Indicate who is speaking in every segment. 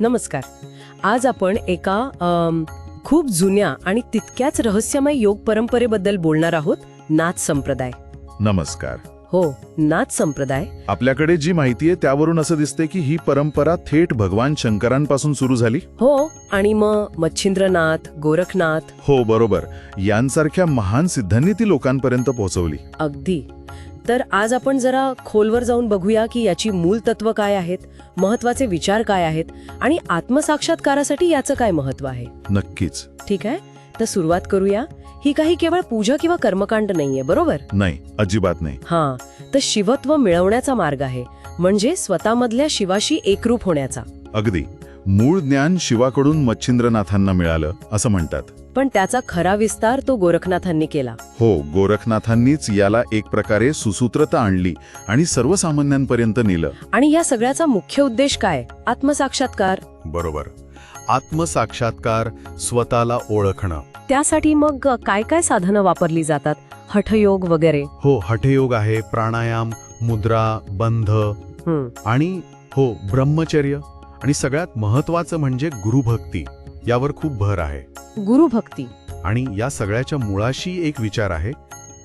Speaker 1: नमस्कार. आज आपण एका खूप जुन्या आणि तितक्याच रहस्यमय योग परंपरेबद्दल बोलणार आहोत नाथ संप्रदाय.
Speaker 2: नमस्कार.
Speaker 1: हो नाथ संप्रदाय.
Speaker 2: आपल्याकडे जी माहिती आहे त्यावरून असं दिसते की ही परंपरा थेट भगवान शंकरांपासून सुरू झाली?
Speaker 1: हो आणि मग मच्छिंद्रनाथ गोरखनाथ.
Speaker 2: हो बरोबर. यांसारख्या महान सिद्धांनी ती लोकांपर्यंत पोहोचवली.
Speaker 1: अगदी. तर आज आपण जरा खोलवर जाऊन बघूया की याची मूल तत्व काय आहेत महत्त्वाचे विचार काय आहेत आणि आत्मसाक्षात्कारासाठी याचं काय महत्त्व आहे.
Speaker 2: नक्कीच.
Speaker 1: ठीक आहे? तर सुरुवात करूया. ही काही केवळ पूजा किंवा कर्मकांड नाहीये बरोबर?
Speaker 2: नाही अजिबात नाही.
Speaker 1: हा. तर शिवत्व मिळवण्याचा मार्ग आहे म्हणजे स्वतःमधल्या शिवाशी एकरूप होण्याचा.
Speaker 2: अगदी. मूळ ज्ञान शिवाकडून मच्छिंद्रनाथांना मिळालं असं म्हणतात.
Speaker 1: पण त्याचा खरा विस्तार तो गोरखनाथांनी केला.
Speaker 2: हो गोरखनाथांनीच याला एक प्रकारे सुसूत्रता आणली आणि सर्वसामान्यांपर्यंत नेलं.
Speaker 1: आणि या सगळ्याचा मुख्य उद्देश काय? आत्मसाक्षात्कार?
Speaker 3: बरोबर. आत्मसाक्षात्कार स्वतःला ओळखणं.
Speaker 1: त्यासाठी मग काय काय साधनं वापरली जातात? हठयोग वगैरे?
Speaker 3: हो हठयोग आहे प्राणायाम मुद्रा बंध आणि हो ब्रह्मचर्य आणि सगळ्यात महत्वाचं म्हणजे गुरुभक्ती. यावर खूप भर आहे.
Speaker 1: गुरुभक्ती.
Speaker 3: आणि या सगळ्याच्या मुळाशी एक विचार आहे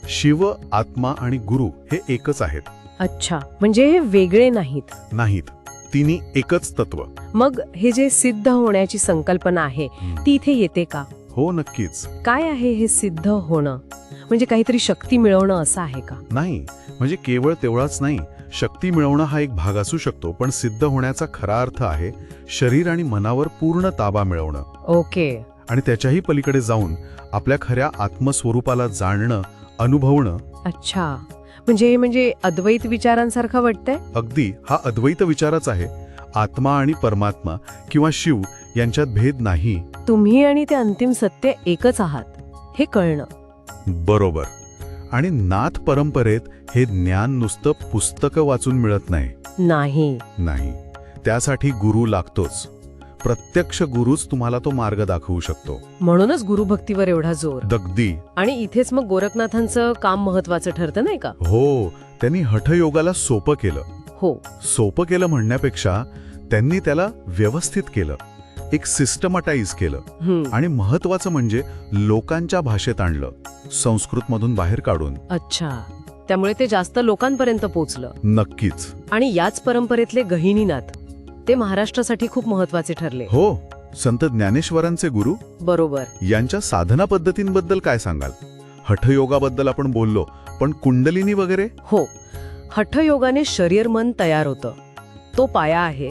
Speaker 3: शिव आत्मा आणि गुरु हे एकच आहेत.
Speaker 1: अच्छा म्हणजे हे वेगळे नाहीत.
Speaker 3: नाहीत तिन्ही एकच तत्व.
Speaker 1: मग हे जे सिद्ध होण्याची संकल्पना आहे ती इथे येते का?
Speaker 3: हो नक्कीच.
Speaker 1: काय आहे हे सिद्ध होणं? म्हणजे काहीतरी शक्ती मिळवणं असं आहे का?
Speaker 3: नाही म्हणजे केवळ तेवढाच नाही शक्ती मिळवणं हा एक भाग असू शकतो पण सिद्ध होण्याचा खरा अर्थ आहे शरीर आणि मनावर पूर्ण ताबा मिळवणं.
Speaker 1: ओके.
Speaker 3: आणि त्याच्याही पलीकडे जाऊन आपल्या खऱ्या आत्मस्वरूपाला जाणणं अनुभवणं.
Speaker 1: अच्छा. म्हणजे म्हणजे अद्वैत विचारांसारखं वाटतंय?
Speaker 3: अगदी. हा अद्वैत विचारच आहे. आत्मा आणि परमात्मा किंवा शिव यांच्यात भेद नाही.
Speaker 1: तुम्ही आणि ते अंतिम सत्य एकच आहात हे कळणं.
Speaker 3: बरोबर. आणि नाथ परंपरेत हे ज्ञान नुसतं पुस्तकं वाचून मिळत नाही.
Speaker 1: नाही.
Speaker 3: नाही. त्यासाठी गुरु लागतोच. प्रत्यक्ष गुरुच तुम्हाला तो मार्ग दाखवू शकतो.
Speaker 1: म्हणूनच गुरुभक्तीवर एवढा जोर.
Speaker 3: दगदी.
Speaker 1: आणि इथेच मग गोरखनाथांचं काम महत्वाचं ठरतं नाही का?
Speaker 3: हो. त्यांनी हठयोगाला सोपं केलं.
Speaker 1: हो.
Speaker 3: सोपं केलं म्हणण्यापेक्षा त्यांनी त्याला व्यवस्थित केलं. एक सिस्टमटाईज केलं. आणि महत्वाचं म्हणजे लोकांच्या भाषेत आणलं. संस्कृतमधून बाहेर काढून.
Speaker 1: अच्छा. त्यामुळे ते जास्त लोकांपर्यंत पोचलं.
Speaker 3: नक्कीच.
Speaker 1: आणि याच परंपरेतले गहिनीनाथ ते महाराष्ट्रासाठी खूप महत्त्वाचे ठरले.
Speaker 3: हो. संत ज्ञानेश्वरांचे गुरु.
Speaker 1: बरोबर.
Speaker 3: यांच्या साधना पद्धतींबद्दल काय सांगाल? हठयोगाबद्दल आपण बोललो पण कुंडलिनी वगैरे?
Speaker 1: हो. हठयोगाने शरीर मन तयार होतं. तो पाया आहे.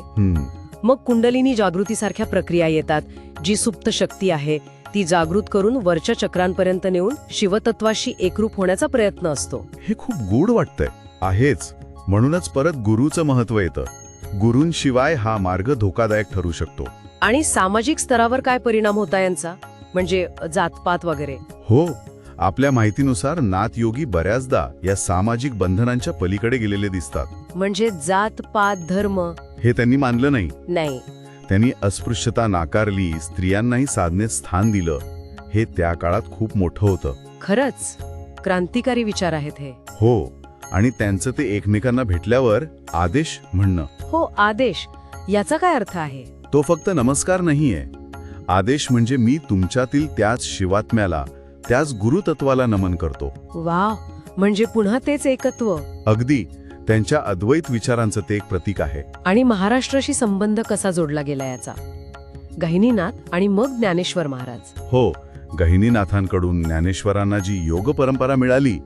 Speaker 1: मग कुंडलिनी जागृतीसारख्या प्रक्रिया येतात. जी सुप्त शक्ती आहे ती जागृत करून वरच्या चक्रांपर्यंत नेऊन शिवतत्वाशी एकरूप होण्याचा प्रयत्न असतो.
Speaker 3: हे खूप गूढ वाटतंय. आहेच. म्हणूनच परत गुरुचं महत्त्व येतं. गुरूंशिवाय हा मार्ग धोकादायक ठरू शकतो.
Speaker 1: आणि सामाजिक स्तरावर काय परिणाम होता यांचा? म्हणजे जातपात वगैरे.
Speaker 3: हो. आपल्या माहितीनुसार नाथयोगी बऱ्याचदा या सामाजिक बंधनांच्या पलीकडे गेलेले दिसतात.
Speaker 1: म्हणजे जात पात धर्म
Speaker 3: हे त्यांनी मानलं नाही.
Speaker 1: नाही.
Speaker 3: त्यांनी अस्पृश्यता नाकारली स्त्रियांनाही साधनेत स्थान दिलं. हे त्या काळात खूप मोठं होतं.
Speaker 1: खरंच? क्रांतिकारी विचार आहेत हे.
Speaker 3: हो आणि त्यांचं ते एकमेकांना भेटल्यावर आदेश म्हणणं.
Speaker 1: हो आदेश. याचा काय अर्थ आहे?
Speaker 3: तो फक्त नमस्कार नाहीये. आदेश म्हणजे मी तुमच्यातील त्याच शिवात्म्याला त्याच गुरुतत्वाला नमन करतो.
Speaker 1: वा म्हणजे पुन्हा तेच एकत्व.
Speaker 3: अगदी. त्यांच्या अद्वैत विचारांचं ते एक प्रतीक आहे.
Speaker 1: आणि महाराष्ट्राशी संबंध कसा जोडला गेला याचा? गहिनीनाथ आणि मग ज्ञानेश्वर महाराज.
Speaker 3: हो गहिनीनाथांकडून ज्ञानेश्वरांना जी योग परंपरा मिळाली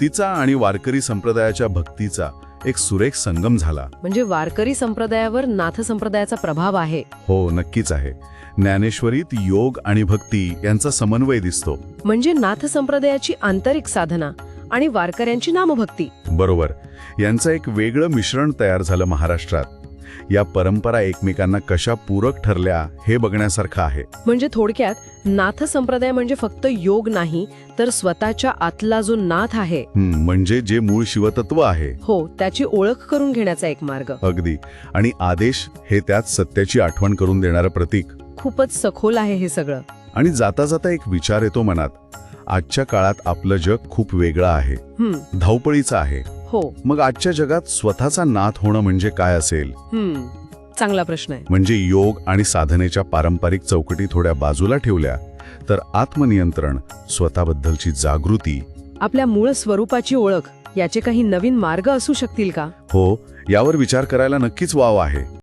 Speaker 3: तिचा आणि वारकरी संप्रदायाच्या भक्तीचा एक सुरेख संगम झाला.
Speaker 1: म्हणजे वारकरी संप्रदायावर नाथ संप्रदायाचा प्रभाव आहे.
Speaker 3: हो नक्कीच आहे. ज्ञानेश्वरीत योग आणि भक्ती यांचा समन्वय दिसतो.
Speaker 1: म्हणजे नाथ संप्रदायाची आंतरिक साधना आणि वारकऱ्यांची नामभक्ती.
Speaker 3: बरोबर. यांचं एक वेगळं मिश्रण तयार झालं महाराष्ट्रात. या परंपरा एकमेकांना कशा पूरक ठरल्या हे बघण्यासारखं आहे.
Speaker 1: म्हणजे थोडक्यात नाथ संप्रदाय म्हणजे फक्त योग नाही तर स्वतःच्या आतला जो नाथ आहे.
Speaker 3: म्हणजे जे मूळ शिवतत्व आहे.
Speaker 1: हो त्याची ओळख करून घेण्याचा एक मार्ग.
Speaker 3: अगदी. आणि आदेश हे त्यात सत्याची आठवण करून देणारं प्रतीक.
Speaker 1: खूपच सखोल आहे हे सगळं.
Speaker 3: आणि जाता जाता एक विचार येतो मनात. आजच्या काळात आपलं जग खूप वेगळं आहे. धावपळीचं आहे.
Speaker 1: हो.
Speaker 3: मग आजच्या जगात स्वतःचा नाथ होणं म्हणजे काय असेल?
Speaker 1: चांगला प्रश्न आहे.
Speaker 3: म्हणजे योग आणि साधनेच्या पारंपरिक चौकटी थोड्या बाजूला ठेवल्या तर आत्मनियंत्रण स्वतःबद्दलची जागृती.
Speaker 1: आपल्या मूळ स्वरूपाची ओळख याचे काही नवीन मार्ग असू शकतील का?
Speaker 3: हो यावर विचार करायला नक्कीच वाव आहे.